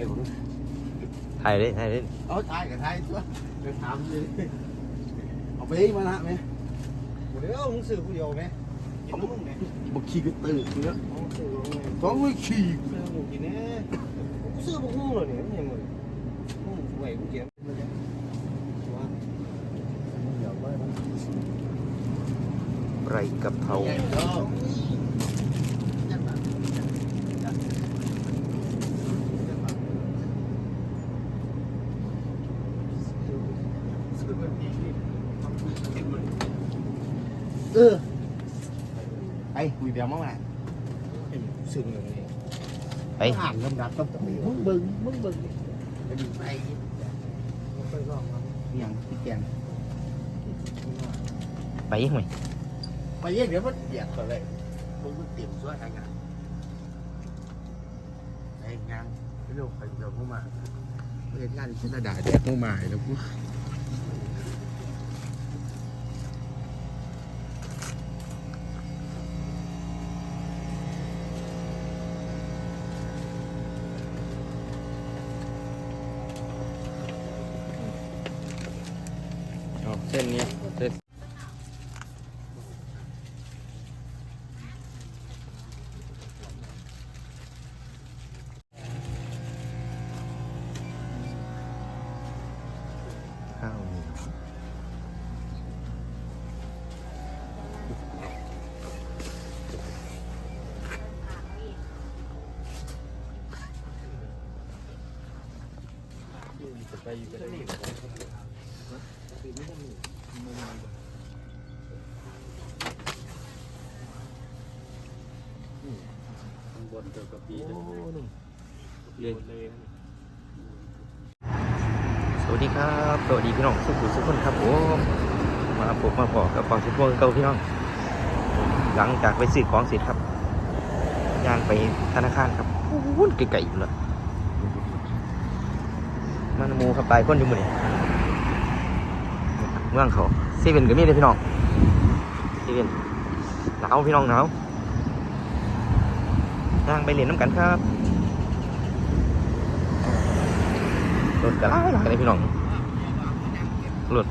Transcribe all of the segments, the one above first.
ายผมถ่ายเลยถ่ายเลยเอาถ่ายกับถ่ายตัวไปถามเลยเอาไปมาละไหมเดี๋ยวมึงสื่อผู้เดียวไหมกินน้ำมึงไหมบอกขี่ก็ตื่นเนื้อเอาสื่อมึงไงต้องไม่ขี่สื่อมึงกินแน่กูซื้อบุกหุ้งเลยเนี่ยไม่ใช่มึงหุ้งไหวกูเก็บมาเลยว่าไรกะเพรา เออไปคุยเดี๋ยวมาใหม่สื่อมึงไงไปอ่านลำดับต้องมึงเบิ่งมึงเบิ่งไปดูไปมึงไปลองมา อย่างพี่แกงไปยังไปเยี่ยเดี๋ยวมันเหยียดก่อนเลยมึงเตรียมช่วยงานไอ้งานไปเร็วไปเดี๋ ยวมึงมาเรียนงานฉันด่าแดกมึงมาแล้วกูเอาเส้นนี้เส้นข้าวเหนียวสวัสดีครับ สวัสดีพี่น้องสุขุสุขคนครับผมมาพบมาพอกับความสุขพวกเก่าพี่น้อง หลังจากไปซื้อของเสร็จครับย่างไปธนาคารครับวุ่นไกลๆอยู่เลยมันมูครับตายคนอยู่มือนี่ เมืองเขาเซเว่นก็มีเลยพี่น้องเซเว่นหนาวพี่น้องหนาวย่างไปเล่นน้ำกันครับรถกระไรหลายเลยพี่น้องรถ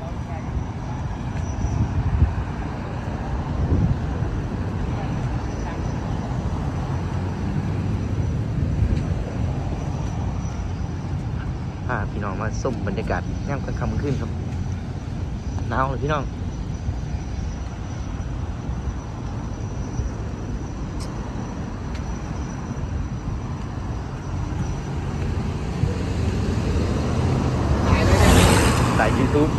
พาพี่น้องมาส้มบรรยากาศย่างกลางค่ำกลางคืนครับ หนาวเลยพี่น้อง tại YouTube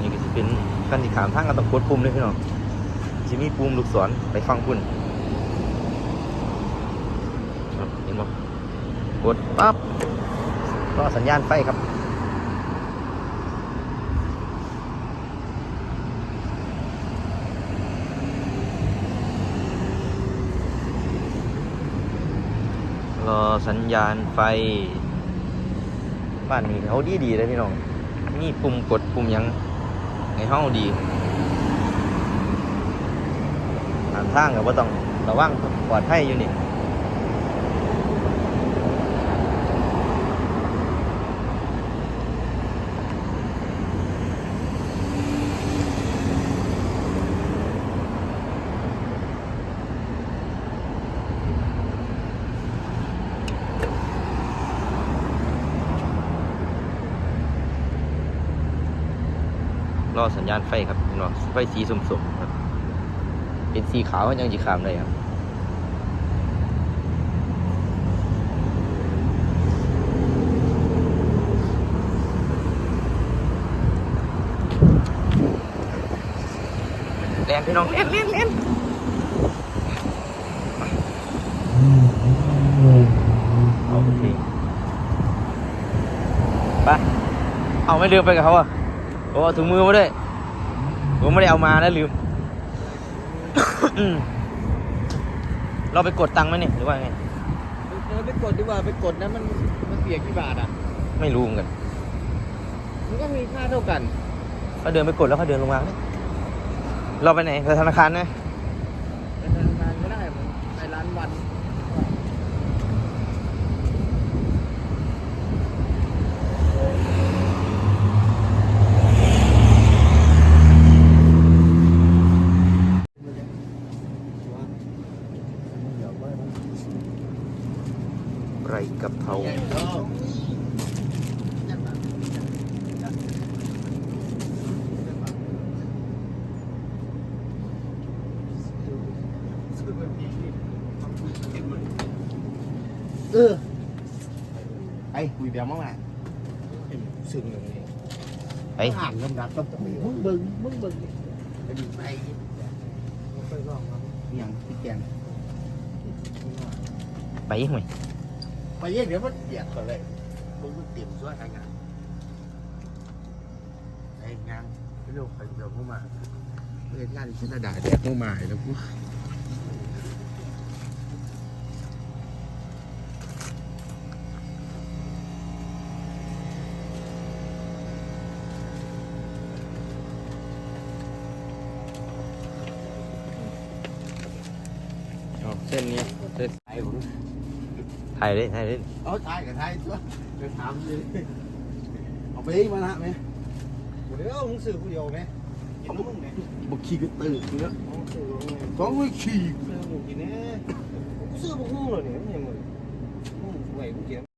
นี่ก็จะเป็นการที่ขามทางกันต้องกดปุ่มเลยพี่น้อง จะมีปุ่มลูกศรไปฟังปุ่นครับเห็นบ่กดปั๊บก็สัญญาณไฟครับรอสัญญาณไฟ บ้านนี้เขาดีดีเลยพี่น้องมีปุ่มกดปุ่มยังในห้องดี ทางก็บ่ต้องระวังปลอดภัยอยู่นี่รอสัญญาณไฟครับพี่น้องไฟสีสมๆครับ เป็นสีขาวยังจีขามเลยครับเล่นพี่น้องเล่นเล่นเล่นเอาโอเคไปเอาไม่เดินไปกับเขาอะโอ้เอาถุงมือมาด้วยผมไม่ได้เอามานะลืม อืมเราไปกดตังค์ไหมเนี่ยหรือว่าไงเออไปกดดีกว่าไปกดนะมันมันเสียกี่บาทอะ ไม่รู้เหมือนกันมันก็มีค่าเท่ากัน เขาเดินไปกดแล้วเขาเดินลงมาเราไปไหนไปธนาคารนะ ไปทำงานก็ได้ผมไปร้านวัน ไรกับเทา เออไอ้คุยแบบเมื่อวานซึ่งเลยไปอ่านลำดับต้องมึงเบิ่งมึงเบิ่งไปดูไปไปลองครับอย่างพี่แกง ไปห่วย ไปเยี่ยเดี๋ยวมันเบียดก่อนเลยมึงมันเต็มส่วนงานไอ้งานพี่ลูกใครเดี๋ยวมึงมาเห็นงานที่ฉันด่าแดดมึงมาแล้วกู เอาเส้นนี้เส้นไอ้ผมถ่ายเลยถ่ายเลยเอาตายกับตายตัวไปถามเลยเอาไปมานะไหมเดี๋ยวมึงซื้อกูเดียวไหมกินน้ำมึงไหมบุกขี้ก็ตื่นเนื้อมึงซื้อมึงไหมสองวิขี้ซื้อมึงกินแน่กูซื้อบุกหุ้งเลยเนี่ยไม่ใช่มึงมึงไหวกูเก็บ